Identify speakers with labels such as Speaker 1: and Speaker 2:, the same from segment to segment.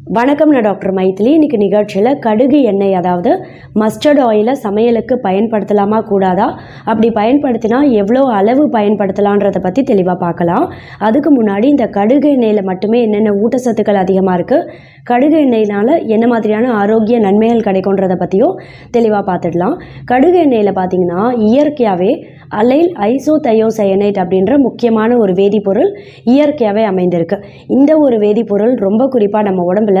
Speaker 1: வணக்கம் நான் டாக்டர் மைத்திலி இன்னைக்கு நிகழ்ச்சியில் கடுகு எண்ணெய் அதாவது மஸ்டர்ட் ஆயிலை சமையலுக்கு பயன்படுத்தலாமா கூடாதா? அப்படி பயன்படுத்தினா எவ்வளோ அளவு பயன்படுத்தலான்றதை பற்றி தெளிவாக பார்க்கலாம். அதுக்கு முன்னாடி இந்த கடுகு எண்ணெயில் மட்டுமே என்னென்ன ஊட்டச்சத்துக்கள் அதிகமாக இருக்குது கடுகு எண்ணெயினால் என்ன மாதிரியான ஆரோக்கிய நன்மைகள் கிடைக்குன்றதை பற்றியும் தெளிவாக பார்த்துடலாம். கடுகு எண்ணெயில் பார்த்திங்கன்னா இயற்கையாகவே அலைல் ஐசோதையோசயனைட் அப்படின்ற முக்கியமான ஒரு வேதிப்பொருள் இயற்கையாகவே அமைந்திருக்கு. இந்த ஒரு வேதிப்பொருள் ரொம்ப குறிப்பாக நம்ம உடம்புல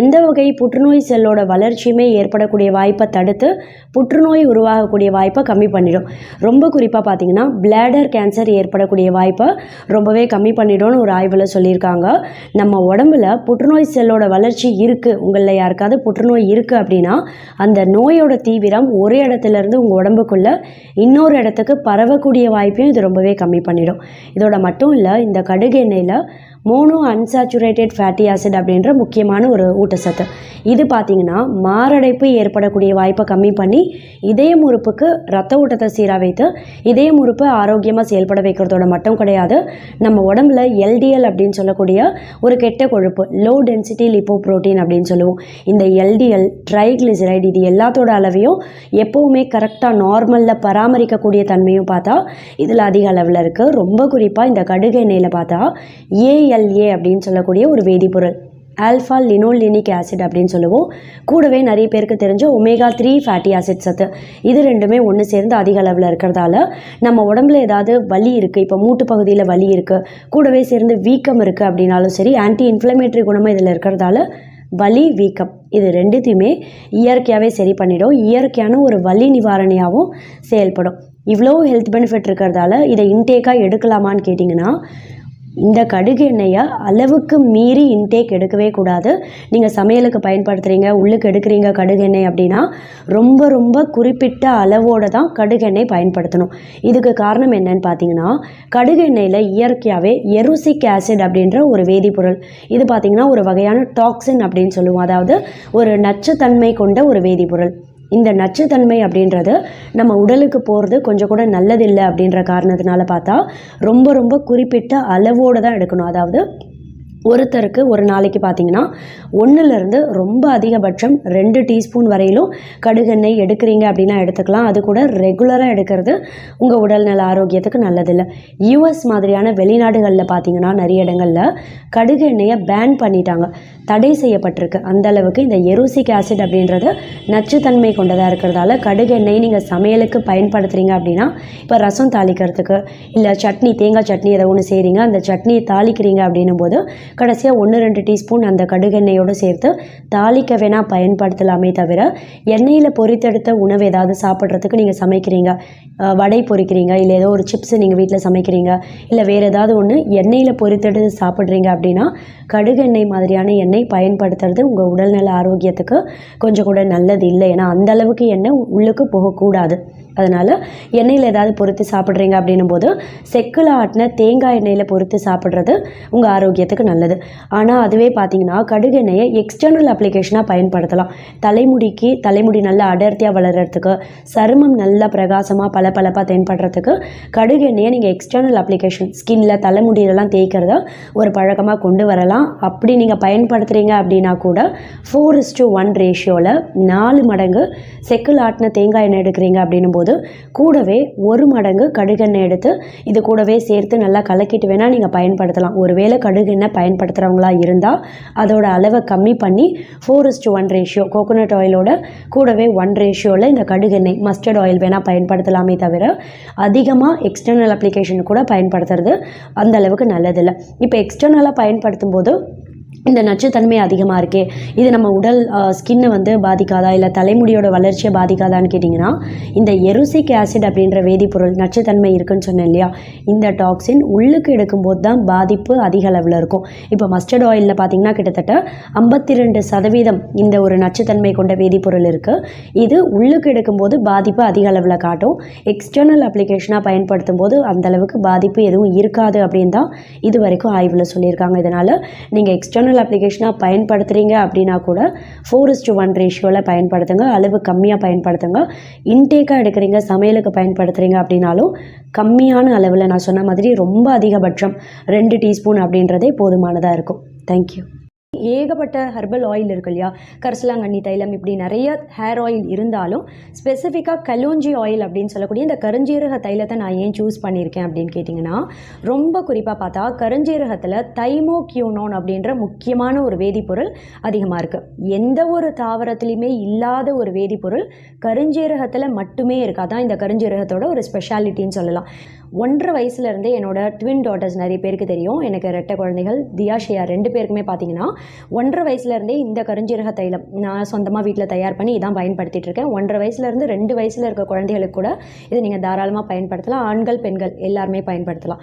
Speaker 1: எந்த வகை புற்றுநோய் செல்லோட வளர்ச்சியுமே ஏற்படக்கூடிய வாய்ப்பை தடுத்து புற்றுநோய் உருவாகக்கூடிய வாய்ப்பை கம்மி பண்ணிடும். ரொம்ப குறிப்பாக பார்த்தீங்கன்னா பிளாடர் கேன்சர் ஏற்படக்கூடிய வாய்ப்பை ரொம்பவே கம்மி பண்ணிடும்னு ஒரு ஆய்வில் சொல்லியிருக்காங்க. நம்ம உடம்புல புற்றுநோய் செல்லோட வளர்ச்சி இருக்குது உங்களில் யாருக்காவது புற்றுநோய் இருக்குது அப்படின்னா அந்த நோயோட தீவிரம் ஒரு இடத்துல இருந்து உங்கள் உடம்புக்குள்ளே இன்னொரு இடத்துக்கு பரவக்கூடிய வாய்ப்பையும் இது ரொம்பவே கம்மி பண்ணிடும். இதோட மட்டும் இல்லை இந்த கடுகு எண்ணெயில் மோனோ அன்சாச்சுரேட்டட் ஃபேட்டி ஆசிட் அப்படின்ற முக்கியமான ஒரு ஊட்டச்சத்து. இது பார்த்திங்கன்னா மாரடைப்பு ஏற்படக்கூடிய வாய்ப்பை கம்மி பண்ணி இதயம் உறுப்புக்கு ரத்த ஊட்டத்தை சீராக வைத்து இதயம் உறுப்பு ஆரோக்கியமாக செயல்பட வைக்கிறதோட மட்டும் கிடையாது நம்ம உடம்புல எல்டிஎல் அப்படின்னு சொல்லக்கூடிய ஒரு கெட்ட கொழுப்பு லோ டென்சிட்டி லிப்போ புரோட்டீன் அப்படின்னு சொல்லுவோம். இந்த எல்டிஎல் ட்ரைக்ளிசரைடு இது எல்லாத்தோட அளவையும் எப்போவுமே கரெக்டாக நார்மலில் பராமரிக்கக்கூடிய தன்மையும் பார்த்தா இதில் அதிக அளவில் இருக்குது ரொம்ப குறிப்பாக இந்த கடுகு எண்ணெயில் பார்த்தா எல்ஏ அப்படின்னு சொல்லக்கூடிய ஒரு வேதிப்பொருள். ஆல்ஃபா லினோலினிக் ஆசிட் அப்படின்னு சொல்லுவோம். கூடவே நிறைய பேருக்கு தெரிஞ்ச ஒமேகா த்ரீ ஃபேட்டி ஆசிட் சத்து. இது ரெண்டுமே ஒன்று சேர்ந்து அதிக அளவில் இருக்கிறதால நம்ம உடம்புல ஏதாவது வலி இருக்குது இப்போ மூட்டு பகுதியில் வலி இருக்குது கூடவே சேர்ந்து வீக்கம் இருக்குது அப்படின்னாலும் சரி ஆன்டி இன்ஃப்ளமேட்டரி குணமும் இதில் இருக்கிறதால வலி வீக்கம் இது ரெண்டுத்தையுமே இயற்கையாகவே சரி பண்ணிடும். இயற்கையான ஒரு வலி நிவாரணியாகவும் செயல்படும். இவ்வளோ ஹெல்த் பெனிஃபிட் இருக்கிறதால இதை இன்டேக்காக எடுக்கலாமான்னு கேட்டிங்கன்னா இந்த கடுகு எண்ணெயை அளவுக்கு மீறி இன்டேக் எடுக்கவே கூடாது. நீங்கள் சமையலுக்கு பயன்படுத்துகிறீங்க உள்ளுக்கு எடுக்கிறீங்க கடுகு எண்ணெய் அப்படின்னா ரொம்ப ரொம்ப குறிப்பிட்ட அளவோடு தான் கடுகு எண்ணெய் பயன்படுத்தணும். இதுக்கு காரணம் என்னன்னு பார்த்தீங்கன்னா கடுகு எண்ணெயில் இயற்கையாகவே எருசிக் ஆசிட் அப்படின்ற ஒரு வேதிப்பொருள். இது பார்த்திங்கன்னா ஒரு வகையான டாக்ஸின் அப்படின்னு சொல்லுவோம். அதாவது ஒரு நச்சுத்தன்மை கொண்ட ஒரு வேதிப்பொருள். இந்த நச்சுத்தன்மை அப்படின்றது நம்ம உடலுக்கு போகிறது கொஞ்சம் கூட நல்லதில்லை அப்படின்ற காரணத்தினால பார்த்தா ரொம்ப ரொம்ப குறிப்பிட்ட அளவோடு தான் எடுக்கணும். அதாவது ஒருத்தருக்கு ஒரு நாளைக்கு பார்த்தீங்கன்னா ஒன்றுலேருந்து ரொம்ப அதிகபட்சம் ரெண்டு டீஸ்பூன் வரையிலும் கடுகெண்ணெய் எடுக்கிறீங்க அப்படின்னா எடுத்துக்கலாம். அது கூட ரெகுலராக எடுக்கிறது உங்கள் உடல்நல ஆரோக்கியத்துக்கு நல்லதில்லை. யூஎஸ் மாதிரியான வெளிநாடுகளில் பார்த்தீங்கன்னா நிறைய இடங்களில் கடுகு எண்ணெயை பேன் பண்ணிட்டாங்க. தடை செய்யப்பட்டிருக்கு. அந்த அளவுக்கு இந்த எருசிக் ஆசிட் அப்படின்றது நச்சுத்தன்மை கொண்டதாக இருக்கிறதால கடுகு எண்ணெய் நீங்கள் சமையலுக்கு பயன்படுத்துகிறீங்க அப்படின்னா இப்போ ரசம் தாளிக்கிறதுக்கு இல்லை சட்னி தேங்காய் சட்னி ஏதோ ஒன்று செய்கிறீங்க அந்த சட்னியை தாளிக்கிறீங்க அப்படின்னும் போது கடைசியாக ஒன்று ரெண்டு டீஸ்பூன் அந்த கடுகெண்ணெயோடு சேர்த்து தாளிக்க வேணால் பயன்படுத்தலாமே தவிர எண்ணெயில் பொரித்தெடுத்த உணவு ஏதாவது சாப்பிட்றதுக்கு நீங்கள் சமைக்கிறீங்க வடை பொரிக்கிறீங்க இல்லை ஏதோ ஒரு சிப்ஸ் நீங்கள் வீட்டில் சமைக்கிறீங்க இல்லை வேறு ஏதாவது ஒன்று எண்ணெயில் பொரித்தெடுத்து சாப்பிட்றீங்க அப்படின்னா கடுகெண்ணெய் மாதிரியான எண்ணெய் பயன்படுத்துறது உங்கள் உடல்நல ஆரோக்கியத்துக்கு கொஞ்சம் கூட நல்லது இல்லை. ஏன்னா அந்த அளவுக்கு எண்ணெய் உள்ளுக்கு போகக்கூடாது. அதனால் எண்ணெயில் ஏதாவது பொறுத்து சாப்பிட்றீங்க அப்படின்னும் போது செக்கில் ஆட்டின தேங்காய் எண்ணெயில் பொறுத்து சாப்பிட்றது உங்கள் ஆரோக்கியத்துக்கு நல்லது. ஆனால் அதுவே பார்த்தீங்கன்னா கடுகு எண்ணெயை எக்ஸ்டர்னல் அப்ளிகேஷனாக பயன்படுத்தலாம். தலைமுடிக்கு தலைமுடி நல்லா அடர்த்தியாக வளர்கிறதுக்கு சருமம் நல்லா பிரகாசமாக பளபளப்பாக தென்படுறதுக்கு கடுகு எண்ணெயை நீங்கள் எக்ஸ்டர்னல் அப்ளிகேஷன் ஸ்கின்ல தலைமுடியிலலாம் தேய்க்கிறத ஒரு பழக்கமாக கொண்டு வரலாம். அப்படி நீங்கள் பயன்படுத்துகிறீங்க அப்படின்னா கூட ஃபோர் இஸ் டு ஒன் ரேஷியோவில் நாலு மடங்கு செக்கில் ஆட்டின தேங்காய் எண்ணெய் எடுக்கிறீங்க அப்படின்னும் போது கூடவே ஒரு மடங்கு கடுகெண்ணெய் எடுத்து இது கூடவே சேர்த்து நல்லா கலக்கிட்டு வேணால் நீங்கள் பயன்படுத்தலாம். ஒருவேளை கடுகெண்ணெய் பயன்படுத்துகிறவங்களா இருந்தால் அதோட அளவை கம்மி பண்ணி four is to one ratio coconut ஆயிலோட கூடவே ஒன் ரேஷியோவில் இந்த கடுகெண்ணெய் மஸ்டர்ட் ஆயில் வேணால் பயன்படுத்தலாமே தவிர அதிகமாக எக்ஸ்டர்னல் அப்ளிகேஷன் கூட பயன்படுத்துறது அந்த அளவுக்கு நல்லதில்லை. இப்போ எக்ஸ்டர்னலாக பயன்படுத்தும் போது இந்த நச்சுத்தன்மை அதிகமாக இருக்கே இது நம்ம உடல் ஸ்கின்னை வந்து பாதிக்காதா இல்லை தலைமுடியோட வளர்ச்சியை பாதிக்காதான்னு கேட்டிங்கன்னா இந்த எருசிக் ஆசிட் அப்படின்ற வேதிப்பொருள் நச்சுத்தன்மை இருக்குன்னு சொன்னேன் இல்லையா? இந்த டாக்ஸின் உள்ளுக்கு எடுக்கும்போது தான் பாதிப்பு அதிக அளவில் இருக்கும். இப்போ மஸ்டர்ட் ஆயிலில் பார்த்தீங்கன்னா கிட்டத்தட்ட ஐம்பத்தி ரெண்டு சதவீதம் இந்த ஒரு நச்சுத்தன்மை கொண்ட வேதிப்பொருள் இருக்குது இது உள்ளுக்கு எடுக்கும்போது பாதிப்பு அதிக அளவில் காட்டும். எக்ஸ்டர்னல் அப்ளிகேஷனாக பயன்படுத்தும் போது அந்தளவுக்கு பாதிப்பு எதுவும் இருக்காது அப்படின்னு தான் இது வரைக்கும் ஆய்வில் சொல்லியிருக்காங்க. இதனால் நீங்கள் எக்ஸ்டர்னல் அப்ளிகேஷனாக பயன்படுத்துகிறீங்க அப்படின்னா கூட ஃபோர் இஸ் டு ஒன் ரேஷியோவில் பயன்படுத்துங்க அளவு கம்மியாக பயன்படுத்துங்க. இன்டேக்காக எடுக்கிறீங்க சமையலுக்கு பயன்படுத்துகிறீங்க அப்படின்னாலும் கம்மியான அளவில் நான் சொன்ன மாதிரி ரொம்ப அதிகபட்சம் ரெண்டு டீஸ்பூன் அப்படின்றதே போதுமானதாக இருக்கும். தேங்க்யூ ஏகப்பட்ட ஹெர்பல் ஆயில் இருக்கு இல்லையா? கரிசலாங்கண்ணி தைலம் இப்படி நிறைய ஹேர் ஆயில் இருந்தாலும் ஸ்பெசிஃபிக்காக கலோஞ்சி ஆயில் அப்படின்னு சொல்லக்கூடிய இந்த கருஞ்சீரக தைலத்தை நான் ஏன் சூஸ் பண்ணியிருக்கேன் அப்படின்னு கேட்டிங்கன்னா ரொம்ப குறிப்பாக பார்த்தா கருஞ்சீரகத்தில் தைமோக்யூனோன் அப்படின்ற முக்கியமான ஒரு வேதிப்பொருள் அதிகமாக இருக்குது எந்த ஒரு தாவரத்துலையுமே இல்லாத ஒரு வேதிப்பொருள் கருஞ்சீரகத்தில் மட்டுமே இருக்குது அதான் இந்த கருஞ்சீரகத்தோட ஒரு ஸ்பெஷாலிட்டின்னு சொல்லலாம். ஒன்றரை வயசுலேருந்தே என்னோட ட்வின் டாட்டர்ஸ் நிறைய பேருக்கு தெரியும். எனக்கு ரெட்டை குழந்தைகள் தியாஷியா ரெண்டு பேருக்குமே பார்த்தீங்கன்னா ஒன்றரை வயசுலேருந்தே இந்த கருஞ்சீரக தைலம் நான் சொந்தமாக வீட்டில் தயார் பண்ணி இதான் பயன்படுத்திட்டுருக்கேன் ஒன்றரை வயசுலேருந்து ரெண்டு வயசில் இருக்க குழந்தைகளுக்கு கூட இதை நீங்கள் தாராளமாக பயன்படுத்தலாம். ஆண்கள் பெண்கள் எல்லாருமே பயன்படுத்தலாம்.